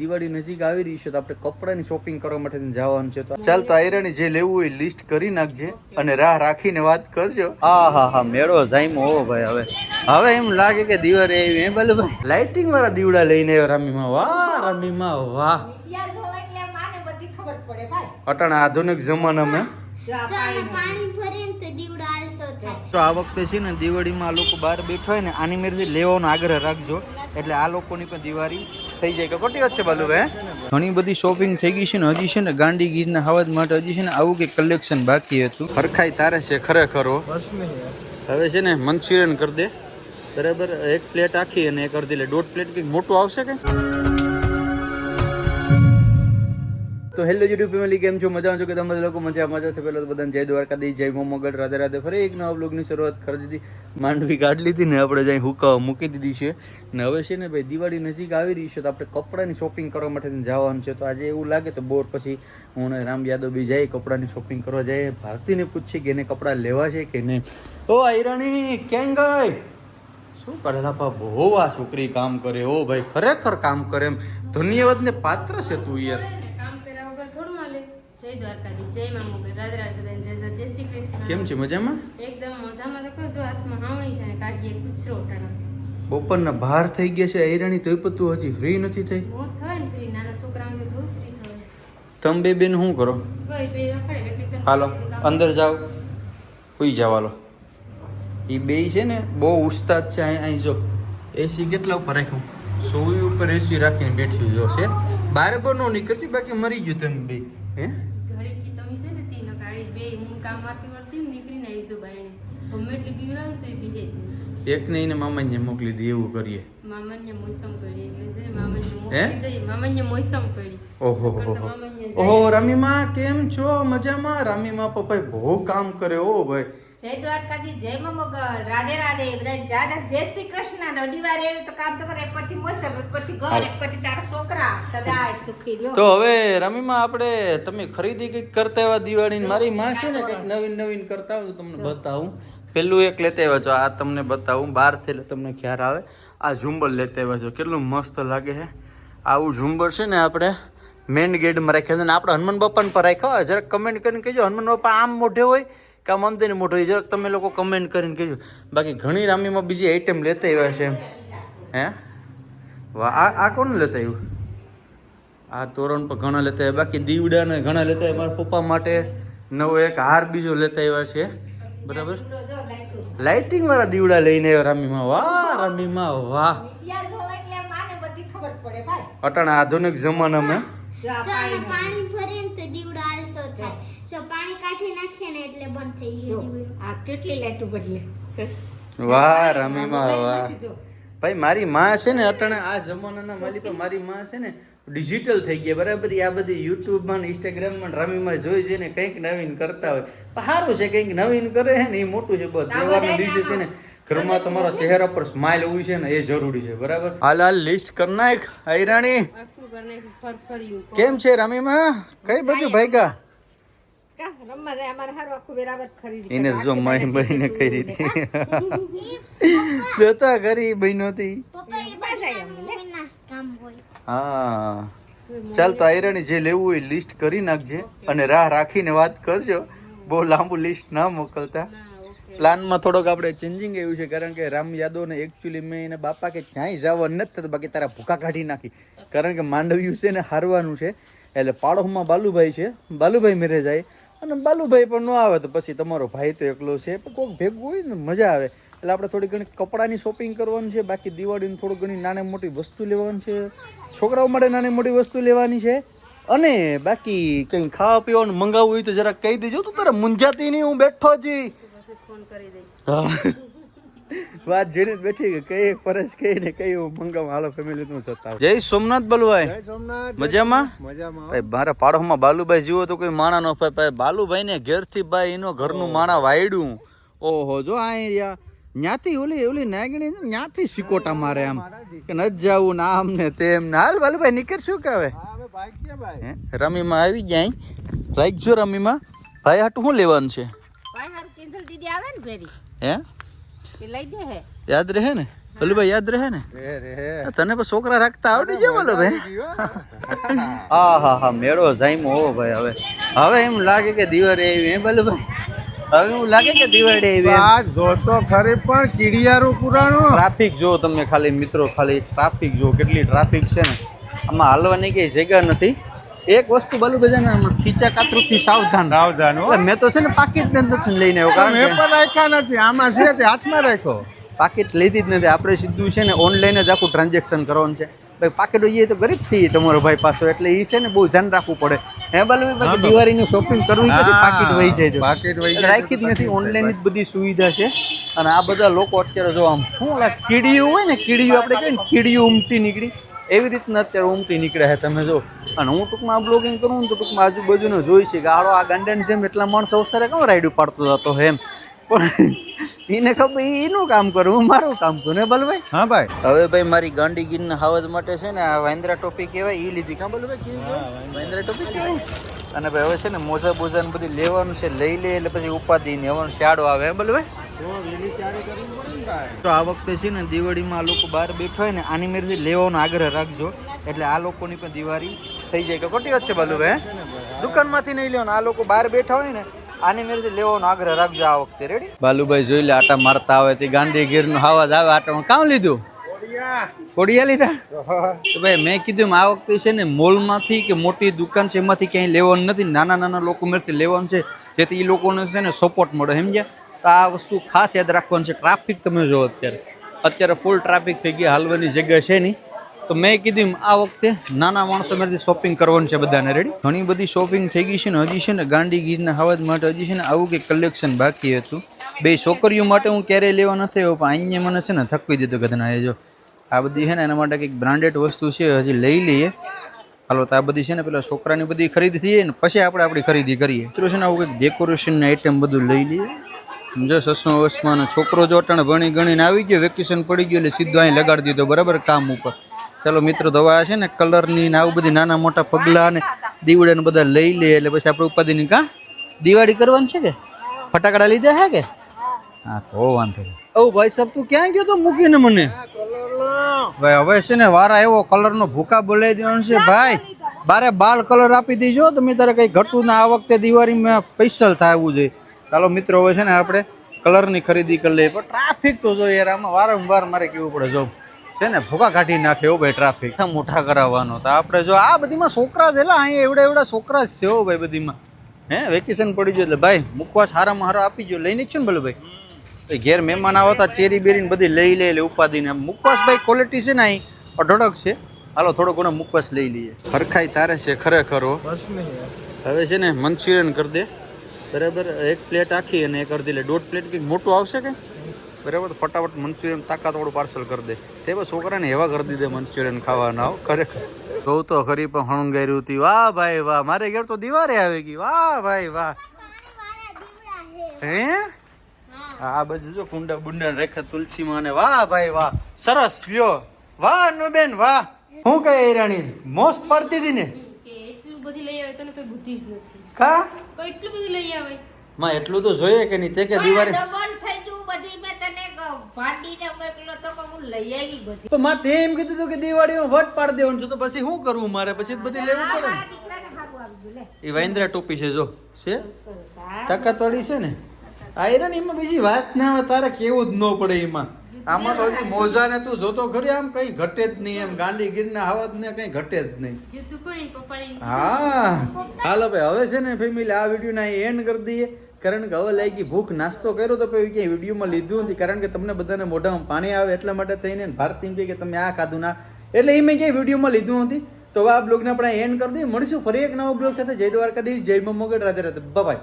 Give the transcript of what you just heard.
દિવાળી નજીક આવી રહી છે તો આપણે કપડાની શોપિંગ કરવા માટે જવાનું છે તો ચાલ તો આયરાની જે લેવું હોય લિસ્ટ કરી નાખજે અને રાહ રાખીને વાત કરજો. હા હા હા, મેળો જાયમો હો ભાઈ હવે. હવે એમ લાગે કે દિવાળી આવી એમ બાલુ ભાઈ? લાઇટિંગ વાળા દીવડા લઈને આવ્યો રામીમાં. વાહ રામીમાં, વાહ. અટાણા આધુનિક જમાનામાં. જો આ ચાલો પાણી પાણી ભરીને તો દીવડો હાલતો થાય તો આ વખતે છે ને દિવાળીમાં લોકો બહાર બેઠા હોય ને, આની મેળવી લેવાનો આગ્રહ રાખજો. એટલે આ લોકોની પણ દિવાળી થઈ જાય. કે ખોટી વાત છે બાલુભાઈ ઘણી બધી શોપિંગ થઈ ગઈ છે ને હજી છે ને ગાંડી ગીરના હવાજ માટે હજી છે ને આવું કે કલેક્શન બાકી હતું. હરખાઈ તારે છે ખરેખર હવે છે ને મંચુરિયન કરી દે. બરાબર એક પ્લેટ આખી અને એક અડધી લે. દોઢ પ્લેટ કંઈક મોટું આવશે કે? તો હેલો યુટ્યુબ ફેમિલી કેમ છો? મજા છો કે તમે લોકો મજા મજા છે. પેલો બધાને જય દી જય મોમગઢ રાધે રાધે. ફરી એક નવા બ્લોગની શરૂઆત કરી દીધી. માંડવી કાઢી લીધી ને આપણે જઈ હુકાવા મૂકી દીધી છે. ને હવે છે ને ભાઈ, દિવાળી નજીક આવી રહી છે તો આપણે કપડાની શોપિંગ કરવા માટે જવાનું છે. તો આજે એવું લાગે તો બોર પછી હું રામ યાદવ બી જાય કપડાની શોપિંગ કરવા જાય ભારતીને પૂછીએ કે એને કપડાં લેવા છે કે નહીં. ઓ આયરાણી કેમ ગઈ? શું કરે લાપા? બહુ આ છોકરી કામ કરે. ઓ ભાઈ, ખરેખર કામ કરે એમ. ધન્યવાદ ને પાત્ર છે તું યાર ને કામ કર્યા વગર થોડું હાલે જય દ્વારકાધીશ જય મા મોગલ રાધે રાધે જય જય જય શ્રી કૃષ્ણ. કેમ છે? મજામાં? એકદમ મજામાં. તો જો હાથમાં હાવણી છે ને કાઢીએ કૂચરો ટાણો બપોરના ભાર થઈ ગયા છે હૈરાણી તોય પણ તું હજી ફ્રી નથી થઈ? બહુ થાય ને ફ્રી નાના છોકરાઓને તો ફ્રી થાય તમે બે બેન શું કરો? હાલો અંદર જાઓ. સુઈ જાવ હાલો. એ બે છે ને બહુ ઉસ્તાદ છે અહીં અહીં જો. એસી કેટલા ઉપર રાખ્યું? સોવી ઉપર એસી રાખીને બેઠી જો છે. બારે પણ ન નીકળતી બાકી મરી ગયું તમે બે. હે ઘડી કી તમે છે ને તી નકાળી બે હું કામ વારતી વારતી નીકળીને આવીશું બાયણે ગમે એટલી પીવડાવું તો એ પીધે જ નહીં. એકને એને મામાને મોકલી દે એવું કરીએ. મામાને મોસમ પડી એટલે છે મામાને મોકલી દઈએ. મામાને મોસમ પડી. ઓહો. ઓહો રમીમાં કેમ છો? મજામાં? રમીમાં પપ્પાએ બહુ કામ કરે ઓ ભાઈ. જય દ્વારકાજી જય મા રાધે રાધે બધા જાદા જય શ્રી કૃષ્ણ. રવિવારે એવું તો કામ તો કરે એક કોથી મોસમ એક કોથી ઘર એક કોથી તારા છોકરા. સદાય સુખી રહ્યો. તો હવે રમીમાં આપણે તમે ખરીદી કંઈક કરતા એવા દિવાળી મારી માં છે ને કંઈક નવીન નવીન કરતા હોય તો તમને બતાવું. પેલું એક લેતા આવ્યા છો આ તમને બતાવું. બહારથી એટલે તમને ખ્યાલ આવે. આ ઝુંબર લેતા આવ્યા છો. કેટલું મસ્ત લાગે છે આવું ઝુંબર છે ને આપણે મેઇન ગેટમાં રાખ્યા છે. ને આપણે હનુમાન બાપાને પર રાખ્યા જરાક કમેન્ટ કરીને કહેજો. હનુમાન બાપા આમ મોઢે હોય કે આમ અંદરની મોટો જરાક તમે લોકો કમેન્ટ કરીને કહેજો. બાકી ઘણી રામીમાં બીજી આઈટમ લેતા આવ્યા છે. હે? વાહ આ આ કોણ લેતા આવ્યું? આ તોરણ પર ઘણા લેતા આવ્યા. બાકી દીવડાને ઘણા લેતા આવ્યા. મારા પપ્પા માટે નવો એક હાર બીજો લેતા આવ્યા છે. બરાબર? લાઇટિંગ વાળા દીવડા લઈને આવ્યા રામીમાં. વાહ રામીમાં વાહ. અટાણા આધુનિક જમાનામાં. પાણી પાણી ભરીને તો દીવડો હાલતો થાય જો પાણી કાઢી નાખીએ ને એટલે બંધ થઈ ગયો આ કેટલી લાઈટો બદલે? વાહ રામીમાં વાહ. ભાઈ મારી માં છે ને અટાણે આ જમાનાના માલિક મારી માં છે ને ડિજિટલ થઈ ગયા બરાબર? આ બધી યુટ્યુબમાં ઇન્સ્ટાગ્રામમાં રામીમાં જોઈ જોઈને કંઈક નવીન કરતા હોય. સારું છે કંઈક નવીન કરે છે ને એ મોટું છે બસ. તહેવારના દિવસે છે ને ઘરમાં તમારા ચહેરા પર સ્માઇલ હોવી છે ને એ જરૂરી છે બરાબર? હાલ હાલ લિસ્ટ કર નાખ હૈરાણી. કેમ છે રામીમાં? કઈ બાજુ ભાગ્યા? કા? રમવા જાય અમારે હારું આખું વેરાવર ખરીદી એને જો માય બહીને કરી હતી. જોતા કરી બહેનોથી પપ્પા એ બધા મૂવીના જ કામ હોય. હા. ચાલ તો આયરાણી જે લેવું હોય લિસ્ટ કરી નાખજે અને રાહ રાખીને વાત કરજો. બહુ લાંબુ લિસ્ટ ના મોકલતા. પ્લાનમાં થોડોક આપણે ચેન્જિંગ આવ્યું છે કારણ કે રામ યાદવને એકચ્યુઅલી મેં એને બાપા કે ક્યાંય જવા નથી થતું બાકી તારા ભૂકા કાઢી નાખી. કારણ કે માંડવ્યું છે ને હારવાનું છે. એટલે પાડોશમાં બાલુભાઈ છે. બાલુભાઈ મેરે જાય અને બાલુભાઈ પણ ન આવે તો પછી તમારો ભાઈ તો એકલો છે. પણ કોઈક ભેગું હોય ને મજા આવે. એટલે આપણે થોડી ઘણી કપડાની શોપિંગ કરવાની છે. બાકી દિવાળીની થોડી ઘણી નાની મોટી વસ્તુ લેવાની છે. છોકરાઓ માટે નાની મોટી વસ્તુ લેવાની છે. અને બાકી કંઈ ખાવા પીવાનું મંગાવવું હોય તો જરાક કહી દેજો. તો તારે મુંજાતી નહીં હું બેઠો જી ફોન કરી દઈશ. હા. વાત જોઈને બેઠી કે કઈ ફરજ કઈ ને કઈ મંગમ હાલો ફેમિલી નું સત્તા જય સોમનાથ બલભાઈ. મજામાં? ભાઈ મારા પાડોમાં બાલુભાઈ જીવો તો કોઈ માણા નો ભાઈ ભાઈ બાલુભાઈ ને ઘેરથી ભાઈ એનો ઘરનું માણા વાયડું. ઓહો જો આ રહ્યા ન્યાથી ઓલી ઓલી નાગણી ન્યાથી સિકોટા મારે આમ કે ન જાવું ના આમ ને તેમ ને. હાલ બાલુભાઈ નીકળ શું કહેવાય હે? રમીમાં આવી જાય રાખજો રમીમાં. ભાઈ હાટું શું લેવાનું છે? ભાઈ હારું કેન્સલ દીદી આવે ને ભેરી હે એ લઈ દે હે? યાદ રહે ને? બલુભાઈ યાદ રહે ને? રે રે. તને પણ છોકરા રાખતા આવડી જાય બલુભાઈ હા હા હા મેળો જામ્યો હો ભાઈ હવે. હવે એમ લાગે કે દિવાળી આવી હે ભાઈ હવે એવું લાગે કે દિવાળી આવી આ આ જોતો ખરી પણ કીડિયારું પુરાણું. ટ્રાફિક જો તમે ખાલી મિત્રો ખાલી ટ્રાફિક જો કેટલી ટ્રાફિક છે ને. આમાં હાલવાની કઈ જગ્યા નથી. એક વસ્તુ બાલુ છે ને આમાં ખીચા કાતરુથી સાવધાન સાવધાન મેં તો છે ને પાકીટ ને નથી લઈને આવ્યો કારણ મેં પણ રાખ્યા નથી. આમાં છે તે હાથમાં રાખ્યો. પાકીટ લીધી જ નથી. આપણે સીધું છે ને ઓનલાઈન જ આખું ટ્રાન્ઝેક્શન કરવાનું છે. ભાઈ પાકીટ હોઈએ તો ગરીબ થઈ તમારો ભાઈ પાછો. એટલે એ છે ને બહુ ધ્યાન રાખવું પડે. હે બાલુ બાકી દિવાળીનું શોપિંગ કરવું તો પાકીટ વહી જાય પાકીટ વહી જાય રાખી જ નથી. ઓનલાઈન જ બધી સુવિધા છે. અને આ બધા લોકો અત્યારે જો આમ શું કીડીયું હોય ને કીડીયું આપણે કહીએ ને કીડીયું ઉમટી નીકળી. એવી રીતના અત્યારે ઉમટી નીકળે છે તમે જો. અને હું ટૂંકમાં આ બ્લોગિંગ કરું ને તો ટૂંકમાં આજુબાજુનો જોઈ છે કે આડો આ ગાંડાની જેમ એટલા માણસો અવસરે કેમ રાઈડ ઉપાડતો હતો એમ. પણ એને ખબર એનું કામ કરું હું મારું કામ કરું ને બલભાઈ? હા ભાઈ. હવે ભાઈ મારી ગાંડી ગીરના હાવજ માટે છે ને આ વાંદરા ટોપી કહેવાય એ લીધી. કાં બલભાઈ કેવી વાંદરા. ટોપી કહેવાય? અને ભાઈ હવે છે ને મોજા બોજા ને બધી લેવાનું છે લઈ લે એટલે પછી ઉપાધિ ને હવે શાડો આવે હે બલભાઈ? તો આ વખતે છે ને દિવાળીમાં લોકો બહાર બેઠા હોય ને, આની મેરથી લેવાનો આગ્રહ રાખજો. એટલે આ લોકોની પણ દિવાળી થઈ જાય. કે ખોટી વાત છે બલુભાઈ? દુકાનમાંથી નહીં લેવાનું, આ લોકો બહાર બેઠા હોય ને, આની મેરથી લેવાનો આગ્રહ રાખજો આ વખતે. રેડી બાલુભાઈ જોઈ લે, આટા મારતા આવે તે ગાંધી ગીરનો આવાજ આવે. આટામાં કામ લીધું? કોડિયા લીધા? તો ભાઈ, મેં કીધું આ વખતે છે ને મોલમાંથી કે મોટી દુકાન છે, એમાંથી ક્યાંય લેવાનું નથી. નાના નાના લોકો મેરથી લેવાનું છે, જેથી એ લોકોને છે ને સપોર્ટ મળે, સમજ્યા? તો આ વસ્તુ ખાસ યાદ રાખવાનું છે. ટ્રાફિક તમે જુઓ અત્યારે. અત્યારે ફૂલ ટ્રાફિક થઈ ગઈ, હાલવાની જગ્યા છે નહીં. તો મેં કીધું આ વખતે નાના માણસો મેરથી શોપિંગ કરવાનું છે બધાને. રેડી ઘણી બધી શોપિંગ થઈ ગઈ છે ને, હજી છે ને, ગાંડી ગીરના હવાજ માટે હજી છે ને, આવું કંઈક કલેક્શન બાકી હતું. બે છોકરીઓ માટે હું ક્યારેય લેવા નથી આવ્યો પણ અહીંયા મને છે ને થકવી દીધું કદાચ એ જો, આ બધી છે ને, એના માટે કંઈક બ્રાન્ડેડ વસ્તુ છે, હજી લઈ લઈએ. હાલો, તો આ બધી છે ને, પેલા છોકરાની બધી ખરીદી થઈ જાય ને, પછી આપણે આપણી ખરીદી કરીએ. મિત્રો છે ને, આવું કંઈક ડેકોરેશનની આઈટમ બધું લઈ લઈએ. જો સસમા વસમાનો છોકરો જો અટાણે ભણી ગણીને આવી ગયો વેકેશન પડી ગયું એટલે સીધો અહીં લગાડી દીધો બરાબર? કામ ઉપર. ચાલો મિત્રો દવા છે ને કલરની ને આવું બધી નાના મોટા પગલાં ને દિવડાને બધા લઈ લે એટલે પછી આપણે ઉપાધિની કાં? દિવાળી કરવાની છે કે? ફટાકડા લીધા હે કે? હા તો વાંધો ઓ ભાઈ સાહેબ તું ક્યાં ગયો તો મૂકીને મને? ભાઈ હવે છે ને વારા એવો કલરનો ભૂકા બોલાવી દેવાનો છે. ભાઈ બારે બાલ કલર આપી દેજો. તમે તારે કંઈ ઘટું ના આ વખતે દિવાળીમાં પૈસલ થાય આવવું જોઈએ ચાલો મિત્રો હવે છે ને આપણે કલરની ખરીદી કરી લઈએ. પણ ટ્રાફિક તો જો યાર આમાં વારંવાર મારે કેવું પડે જો છે ને ભૂકા કાઢી નાખે એવો ભાઈ ટ્રાફિક મોટા કરાવવાનો તો આપણે જો આ બધીમાં છોકરા છે લા અહીંયા એવડા એવડા છોકરા જ છે હો ભાઈ બધીમાં. હે વેકેશન પડી ગયું એટલે ભાઈ મૂકવા સારામાં હારો આપી ગયો લઈને જ છો ને ભલે ભાઈ. તો ઘેર મહેમાન આવતા ચેરી બેરીને બધી લઈ લે એટલે ઉપાદીને મુખવાસ ભાઈ ક્વોલિટી છે ને અહીં અઢળક છે. હાલો થોડો ઘણો મુખવાસ લઈ લઈએ. હરખાઈ તારે છે ખરેખર હવે છે ને મંચુરિયન કરી દે. બરાબર, એક પ્લેટ આખી અને એક અડધી એટલે દોઢ પ્લેટ કંઈક મોટું આવશે કે? બરાબર, ફટાફટ મંચુરિયન તાકાતવાળું પાર્સલ કરી દે. તે બસ છોકરાને એવા કરી દીધે મંચુરિયન ખાવાના, હો, ખરેખર. કહું તો ખરી, પણ હણગાર્યું હતી. વાહ ભાઈ વાહ, મારે ઘેર તો દિવારે આવી ગઈ. વાહ ભાઈ વાહ. હે? આ બાજુ જો કુંડા બુંડા રેખા તુલસી માં ને વાહ ભાઈ વાહ, સરસ, વ્યો. વાહ નુબેન વાહ. હું કઈ રાણી મોસ્ટ પડતી હતી ને? એટલું બધી લઈ આવે તને કઈ બુદ્ધિ જ નથી. કા? કોઈ એટલું બધું લઈ આવે. માં એટલું તો જોઈએ કે નહીં તે કે દિવાળી ડબલ થઈ ગયું બધી મેં તને ભાંડીને મોકલો તો કે હું લઈ આવી બધી. તો માં તે એમ કીધું હતું કે દિવાળીમાં વટ પાડ દેવાનું છે તો પછી શું કરવું મારે? પછી તો બધી લેવું પડે એ વાંદરા ટોપી છે જો. છે. તાકાતવાળી છે ને. આયરન એમાં બીજી વાત ના આવે તારે કેવું જ ન પડે એમાં. આમાં તો હજી મોજા ને તું જોતો ખરી આમ કઈ ઘટે જ નહીં એમ ગાંડી ગીરના હવાજ ને કઈ ઘટે જ નહીં. જે હા હાલો ભાઈ હવે છે ને ફેમિલી આ વિડીયોને અહીં એન્ડ કરી દઈએ. કારણ કે હવે લાગી ભૂખ નાસ્તો કર્યો તો પછી ક્યાંય વિડીયોમાં લીધું નથી. કારણ કે તમને બધાને મોઢામાં પાણી આવે એટલા માટે થઈને ભારતી કહે કે તમે આ ખાધું ના. એટલે એ મેં ક્યાંય વિડીયોમાં લીધું નથી. તો આ બ્લોગને આપણે એન્ડ કરી દઈએ. મળીશું ફરી એક નવો બ્લોગ સાથે. જય દ્વારકાધીશ જય મગડ રાધે રાધે. બાય